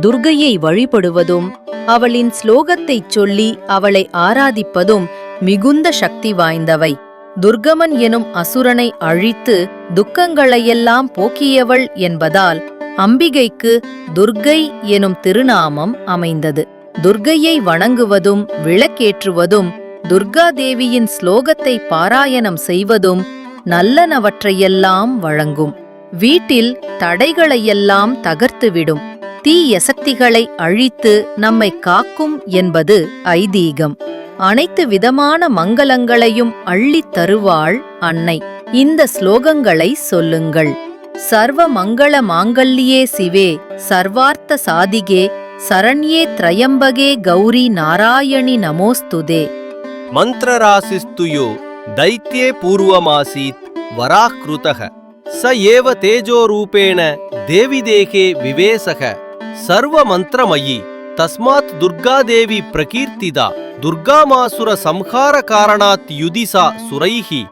துர்கையை வழிபடுவதும் அவளின் ஸ்லோகத்தைச் சொல்லி அவளை ஆராதிப்பதும் மிகுந்த சக்தி வாய்ந்தவை. துர்கமன் எனும் அசுரனை அழித்து துக்கங்களையெல்லாம் போக்கியவள் என்பதால் அம்பிகைக்கு துர்கை எனும் திருநாமம் அமைந்தது. துர்கையை வணங்குவதும் விளக்கேற்றுவதும் துர்காதேவியின் ஸ்லோகத்தை பாராயணம் செய்வதும் நல்லனவற்றையெல்லாம் வழங்கும். வீட்டில் தடைகளையெல்லாம் தகர்த்துவிடும். தீய சக்திகளை அழித்து நம்மை காக்கும் என்பது ஐதீகம் அனைத்து விதமான மங்களங்களையும் அள்ளித் தருவாள் அன்னை இந்த ஸ்லோகங்களை சொல்லுங்கள் சர்வ மங்கள மாங்கல்யே சிவே சர்வார்த்த சாதிகே சரண்யே த்ரயம்பகே கௌரி நாராயணி நமோஸ்துதே मन्त्रराशिस्तु यो दैत्ये पूर्वमासीत् वराकृतः स एव तेजोरूपेण देविदेहे विवेशः ಸರ್ವಮಂತ್ರಮಯಿ ತಸ್ಮಾತ್ ದುರ್ಗಾದೇವಿ ಪ್ರಕೀರ್ತಿದ ದುರ್ಗಾಮಾಸುರ ಸಂಹಾರ ಕಾರಣಾತ್ ಯುಧಿಸ ಸುರೈಹಿ.